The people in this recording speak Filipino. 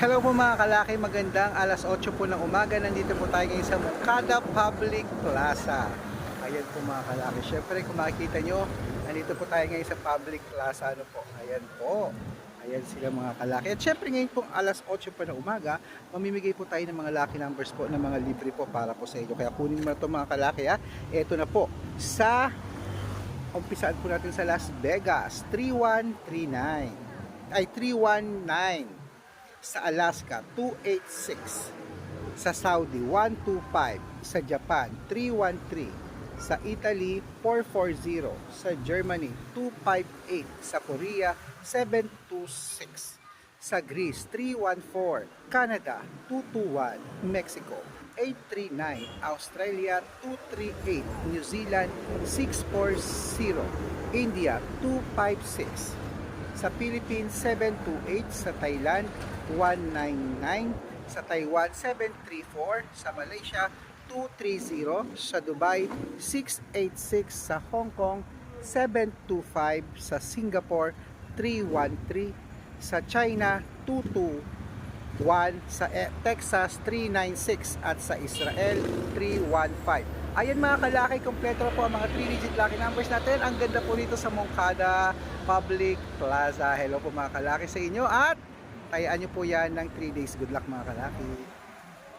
Hello po mga kalaki, magandang alas 8 po ng umaga. Nandito po tayo ngayon sa Mukada Public Plaza. Ayan po mga kalaki. Siyempre kung makikita nyo, nandito po tayo ngayon sa Public Plaza. Ano po? Ayan po. Ayan sila mga kalaki. At syempre ngayon pong alas 8 pa ng umaga, mamimigay po tayo ng mga lucky numbers po, ng mga libre po para po sa inyo. Kaya kunin mo na ito mga kalaki ha. Ito na po. Sa umpisaan po natin sa Las Vegas, 3139. Ay, 319 sa Alaska 286 sa Saudi 125 sa Japan 313 sa Italy 440 sa Germany 258 sa Korea 726 sa Greece 314 Canada 221 Mexico 839 Australia 238 New Zealand 640 India 256 sa Philippines 728 sa Thailand 199 sa Taiwan 734 sa Malaysia 230 sa Dubai 686 sa Hong Kong 725 sa Singapore 313 sa China 221 sa eh, Texas 396 at sa Israel 315 Ayan mga kalaki, kompleto po ang mga 3-digit lucky numbers natin. Ang ganda po dito sa Moncada Public Plaza. Hello po mga kalaki sa inyo at tayaan nyo po yan ng 3 days. Good luck mga kalaki.